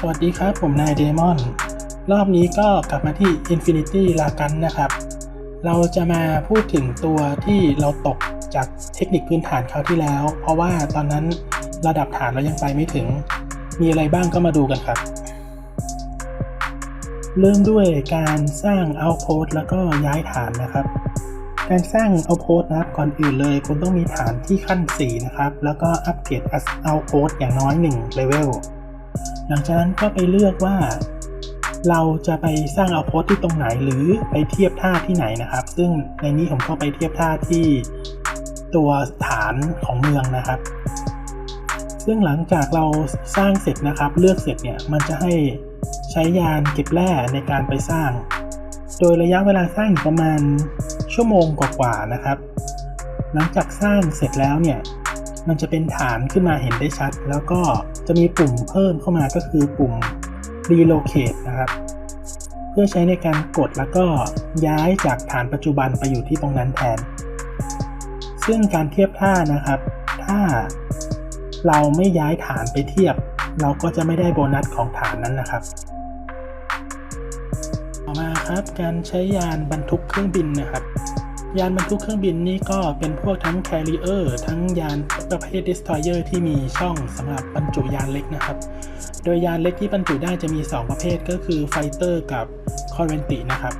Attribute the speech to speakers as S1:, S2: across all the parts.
S1: สวัสดีครับ ผมนายเดมอน รอบนี้ก็กลับมาที่ Infinity ลากันนะครับ เราจะมาพูดถึงตัวที่เราตกจากเทคนิคพื้นฐานคราวที่แล้ว เพราะว่าตอนนั้นระดับฐานเรายังไปไม่ถึง มีอะไรบ้างก็มาดูกันครับ เริ่มด้วยการสร้าง outpost แล้วก็ย้ายฐานนะครับ การสร้าง outpost นะครับก่อนอื่นเลยคุณต้องมีฐานที่ขั้น 4 นะครับ แล้วก็อัปเกรด outpost อย่างน้อย1 level หลังจากนั้นก็ไปเลือกว่า เราจะไปสร้างเอาโพสที่ตรงไหนหรือไปเทียบท่าที่ไหนนะครับ ซึ่งในนี้ผมก็ไปเทียบท่าที่ตัวฐานของเมืองนะครับ ซึ่งหลังจากเราสร้างเสร็จนะครับ เลือกเสร็จเนี่ยมันจะให้ใช้ยานเก็บแร่ในการไปสร้าง โดยระยะเวลาสร้างอยู่ประมาณชั่วโมงกว่าๆนะครับ หลังจากสร้างเสร็จแล้วเนี่ยมันจะเป็นฐานขึ้นมาเห็นได้ชัด แล้วก็ จะมีปุ่มเพิ่มเข้ามาก็คือปุ่ม relocate นะครับ เพื่อใช้ในการกดแล้วก็ย้ายจากฐานปัจจุบันไปอยู่ที่ตรงนั้นแทน ซึ่งการเทียบท่านะครับ ถ้าเราไม่ย้ายฐานไปเทียบ เราก็จะไม่ได้โบนัสของฐานนั้นนะครับ ต่อมาครับการใช้ยานบรรทุกเครื่องบินนะครับ ยานบรรทุกเครื่องบินนี่ก็เป็นพวกทั้ง Carrier ทั้งยานประเภท Destroyer ที่มีช่องสำหรับบรรจุยานเล็กนะครับ โดยยานเล็กที่บรรจุได้จะมี 2 ประเภทก็คือ Fighter กับ c o r v e n t i นะครับ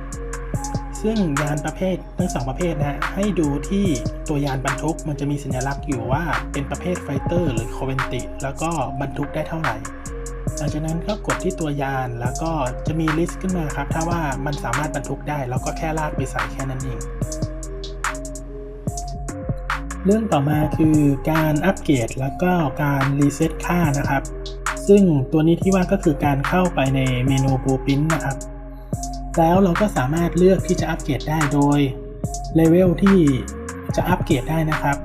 S1: ซึ่งยานประเภททั้งสองประเภทนะให้ดูที่ตัวยานบรรทุกมันจะมีสัญลักษณ์อยู่ว่าเป็นประเภท Fighter หรือ c o r v e n t i แล้วก็บรรทุกได้เท่าไหร่หลังจากนั้นก็กดที่ตัวยานแล้วก็จะมีลิสต์ขึ้นมาครับ ถ้าว่ามันสามารถบรรทุกได้เราก็แค่ลากไปใส่แค่นั้นเอง เรื่องต่อมาคือการอัปเกรดแล้วก็การรีเซ็ตค่านะครับ ซึ่งตัวนี้ที่ว่าก็คือการเข้าไปในเมนู Blueprint นะครับ แล้วเราก็สามารถเลือกที่จะอัปเกรดได้โดยเลเวลที่จะอัปเกรดได้นะครับ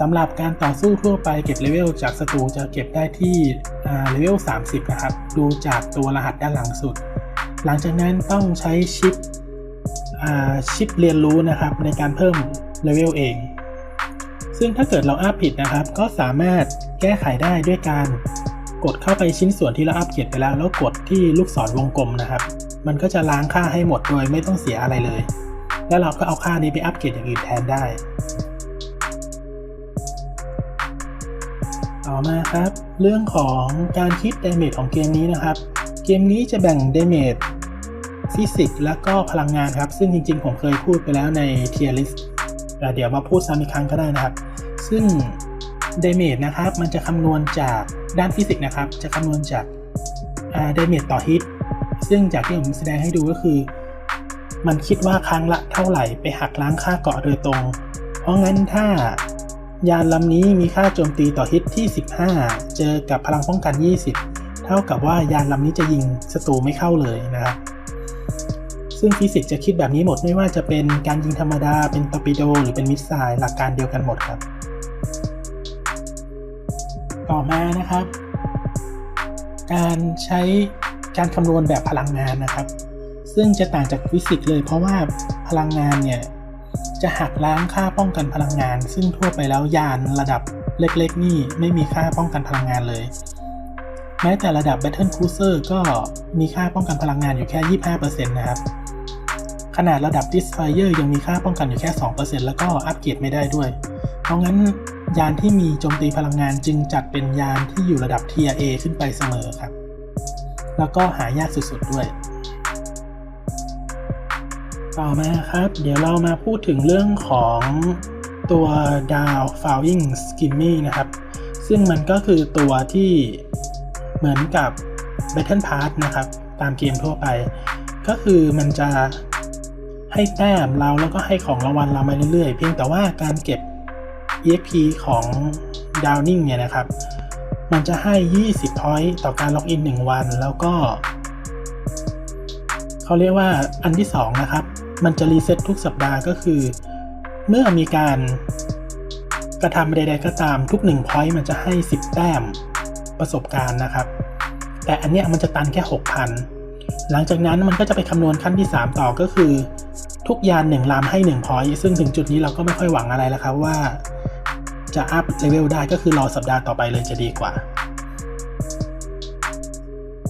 S1: สำหรับการต่อสู้ทั่วไปเก็บเลเวลจากศัตรูจะเก็บได้ที่เลเวล 30 นะครับ ดูจากตัวรหัสด้านหลังสุด หลังจากนั้นต้องใช้ชิปชิปเรียนรู้นะครับในการเพิ่มเลเวลเอง ซึ่งถ้าเกิดเราอัพผิดนะครับ ก็สามารถแก้ไขได้ด้วยการกดเข้าไปชิ้นส่วนที่เราอัพเกรดไปแล้ว แล้วกดที่ลูกศรวงกลมนะครับ มันก็จะล้างค่าให้หมดโดยไม่ต้องเสียอะไรเลย แล้วเราก็เอาค่านี้ไปอัพเกรดอย่างอื่นแทนได้ ต่อมาครับ เรื่องของการคิดเดเมจของเกมนี้นะครับ เกมนี้จะแบ่งเดเมจฟิสิกส์และก็พลังงานครับ ซึ่งจริงๆ ผมเคยพูดไปแล้วในเทียร์ลิสต์ เดี๋ยวมาพูดซ้ำอีกครั้งก็ได้นะครับ ซึ่งเดเมจนะครับ มันจะคำนวณจากด้านฟิสิกส์นะครับ จะคำนวณจากเดเมจต่อฮิต ซึ่งจากที่ผมแสดงให้ดูก็คือ มันคิดว่าครั้งละเท่าไหร่ไปหักล้างค่าเกาะโดยตรง เพราะงั้นถ้ายานลำนี้มีค่าโจมตีต่อฮิตที่ 15 เจอกับพลังป้องกัน 20 เท่ากับว่ายานลำนี้จะยิงศัตรูไม่เข้าเลยนะครับ ซึ่งฟิสิกส์จะคิดแบบนี้หมดไม่ว่าจะเป็นการยิงธรรมดา เป็นตอร์ปิโด หรือเป็นมิสไซล์หลักการเดียวกันหมดครับ ต่อมานะครับ การใช้การคำนวณแบบพลังงานนะครับ ซึ่งจะต่างจากฟิสิกส์เลยเพราะว่าพลังงานเนี่ยจะหักล้างค่าป้องกันพลังงาน ซึ่งทั่วไปแล้วยานระดับเล็กๆ นี่ไม่มีค่าป้องกันพลังงานเลย แม้แต่ระดับ Battle Cruiser ก็มีค่าป้องกันพลังงานอยู่แค่ 25%นะครับ ขนาดระดับ Destroyer ยังมีค่าป้องกันอยู่แค่ 2%แล้วก็อัปเกรดไม่ได้ด้วย เพราะงั้นยานที่มีโจมตีพลังงานจึงจัดเป็นยานที่อยู่ระดับ Tier A ขึ้นไปเสมอครับ แล้วก็หายากสุดๆด้วย ต่อมาครับ เดี๋ยวเรามาพูดถึงเรื่องของตัวดาว Falling Skimmy นะครับ ซึ่งมันก็คือตัวที่เหมือนกับ Battle Pass นะครับ ตามเกมทั่วไป ก็คือมันจะ ให้แต้มเราแล้วก็ให้ของรางวัลเรามาเรื่อยๆ เพียงแต่ว่าการเก็บ EXP ของ Downing เนี่ยนะครับ มันจะให้ 20 point ต่อการล็อกอิน 1 วัน แล้วก็ เขาเรียกว่าอันที่ 2 นะครับ มันจะรีเซ็ตทุกสัปดาห์ก็คือ เมื่อมีการกระทำใดๆก็ตามทุก1 point มันจะให้ 10 แต้มประสบการณ์นะครับ แต่อันเนี้ยมันจะตันแค่ 6,000 หลังจากนั้นมันก็จะไปคำนวณขั้นที่ 3 ต่อก็คือ ทุกยาน1ลำให้1 point ซึ่งถึงจุดนี้เราก็ไม่ค่อยหวังอะไรแล้วครับว่าจะอัพเลเวลได้ก็คือรอสัปดาห์ต่อไปเลยจะดีกว่า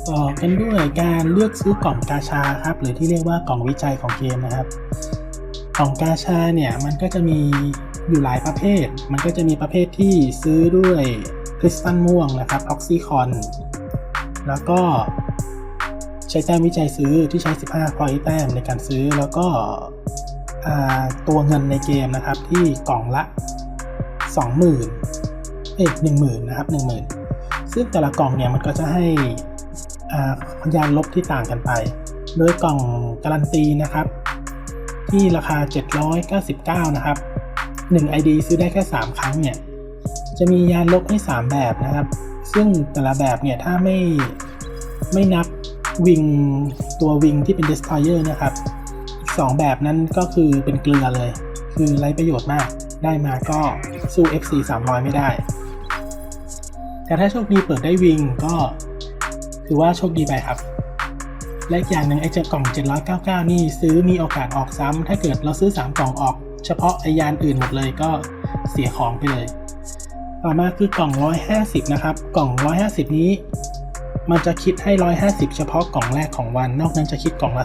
S1: ต่อกันด้วยการเลือกซื้อกล่องกาชาครับหรือที่เรียกว่ากล่องวิจัยของเกมนะครับ กล่องกาชาเนี่ยมันก็จะมีอยู่หลายประเภท มันก็จะมีประเภทที่ซื้อด้วยคริสตัลม่วงนะครับออกซิคอน แล้วก็ ช้แต้มวิจัยซื้อที่ใช้ 15พอยต์แต้มในการซื้อแล้วก็ตัวเงินในเกมนะครับที่กล่องละ 20,000เอ้ย10,000นะครับ10,000 ซึ่งแต่ละกล่องเนี่ยมันก็จะให้อ่ายานลบที่ต่างกันไป โดยกล่องการันตีนะครับ ที่ราคา 799 นะครับ 1 ID ซื้อได้แค่ 3 ครั้งเนี่ยจะมียานลบให้ 3 แบบนะครับ ซึ่งแต่ละแบบเนี่ยถ้าไม่ไม่นับ วิงตัววิงที่เป็น Destroyer นะครับสอีก2แบบนั้นก็คือเป็นเกลือเลย คือไร้ประโยชน์มาก ได้มาก็สู้ FC 300 ไม่ได้ แต่ถ้าโชคดีเปิดได้วิงก็ถือว่าโชคดีไปครับ และอีกอย่างหนึ่งไอ้เจ้ากล่อง 799 นี่ซื้อมีโอกาสออกซ้ำถ้าเกิดเราซื้อ 3 กล่องออก เฉพาะไอยานอื่นหมดเลยก็เสียของไปเลย ต่อมาคือกล่อง 150 นะครับ กล่อง 150 นี้ มันจะคิดให้ 150 เฉพาะกล่องแรกของวัน นอกนั้นจะคิดกล่องละ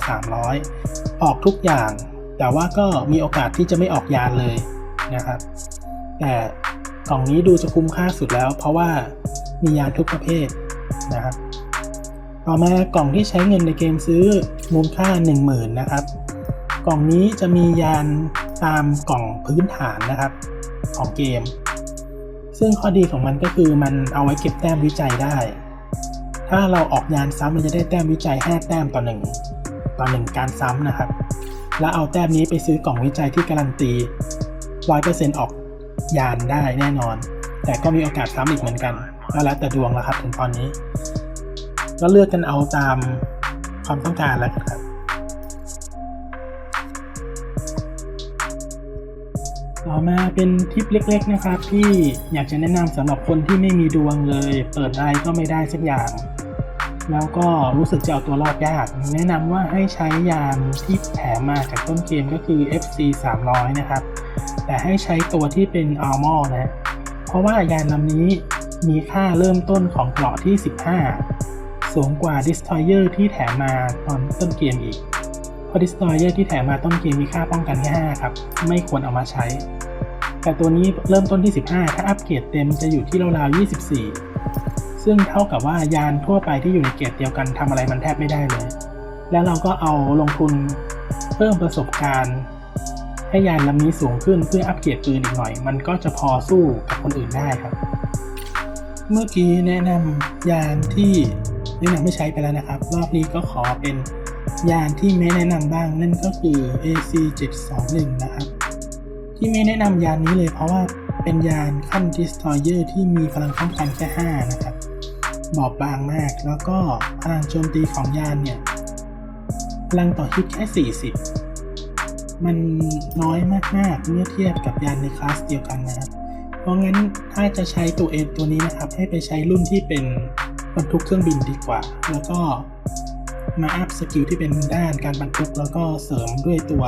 S1: 300 ออกทุกอย่าง แต่ว่าก็มีโอกาสที่จะไม่ออกยานเลยนะครับ แต่กล่องนี้ดูจะคุ้มค่าสุดแล้ว เพราะว่ามียานทุกประเภทนะครับ ต่อมากล่องที่ใช้เงินในเกมซื้อมูลค่า 10,000 นะครับ กล่องนี้จะมียานตามกล่องพื้นฐานนะครับ ของเกม ซึ่งข้อดีของมันก็คือมันเอาไว้เก็บแต้มวิจัยได้ ถ้าเราออกยานซ้ำเราจะได้แต้มวิจัย 5 แต้มต่อหนึ่งต่อหนึ่งการซ้ำนะครับ แล้วเอาแต้มนี้ไปซื้อกล่องวิจัยที่การันตี 100%ออกยานได้แน่นอน แต่ก็มีโอกาสซ้ำอีกเหมือนกันก็แล้วแต่ดวงแล้วครับถึงตอนนี้ ก็เลือกกันเอาตามความต้องการแล้วครับ ต่อมาเป็นทิปเล็ก ๆ นะครับ ที่อยากจะแนะนำสำหรับคนที่ไม่มีดวงเลย เปิดอะไรก็ไม่ได้สักอย่าง แล้วก็รู้สึกจะเอาตัวรอดยาก แนะนำว่าให้ใช้ยานที่แถมมาจากต้นเกมก็คือ FC 300 นะครับ แต่ให้ใช้ตัวที่เป็น Armor นะ เพราะว่ายานลำนี้มีค่าเริ่มต้นของเกราะที่ 15 สูงกว่า Destroyer ที่แถมมาตอนต้นเกมอีก เพราะ Destroyer ที่แถมมาต้นเกมมีค่าป้องกันแค่ 5 ครับ ไม่ควรเอามาใช้ แต่ตัวนี้เริ่มต้นที่ 15 ถ้าอัปเกรดเต็มจะอยู่ที่ราวๆ24 ซึ่งเท่ากับว่ายานทั่วไปที่อยู่ในเกรดเดียวกันทำอะไรมันแทบไม่ได้เลย แล้วเราก็เอาลงทุนเพิ่มประสบการณ์ ให้ยานลำนี้สูงขึ้นเพื่ออัปเกรดปืนอีกหน่อย มันก็จะพอสู้กับคนอื่นได้ครับ เมื่อกี้แนะนำยานที่แนะนำไม่ใช้ไปแล้วนะครับ รอบนี้ก็ขอเป็นยานที่ไม่แนะนำบ้างนั่นก็คือ AC 721นะครับ ที่ไม่แนะนำยานนี้เลยเพราะว่าเป็นยานขั้น Destroyer ที่มีพลังป้องกันแค่ 5 นะครับ บอบบางมาก แล้วก็พลังโจมตีของยานเนี่ยพลังต่อฮิตแค่ 40 มันน้อยมาก ๆ เมื่อเทียบกับยานในคลาสเดียวกันนะครับ เพราะงั้นถ้าจะใช้ตัวเอตัวนี้นะครับ ให้ไปใช้รุ่นที่เป็นบรรทุกเครื่องบินดีกว่า แล้วก็มาอัพสกิลที่เป็นด้านการบรรทุก แล้วก็เสริมด้วยตัว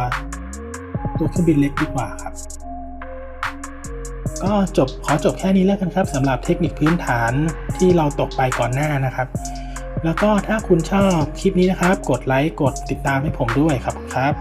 S1: ตัวเครื่องบินเล็กดีกว่าครับ ก็จบขอจบแค่นี้แล้วกันครับสำหรับเทคนิคพื้นฐานที่เราตกไปก่อนหน้านะครับ แล้วก็ถ้าคุณชอบคลิปนี้นะครับ กดไลค์กดติดตามให้ผมด้วยครับครับ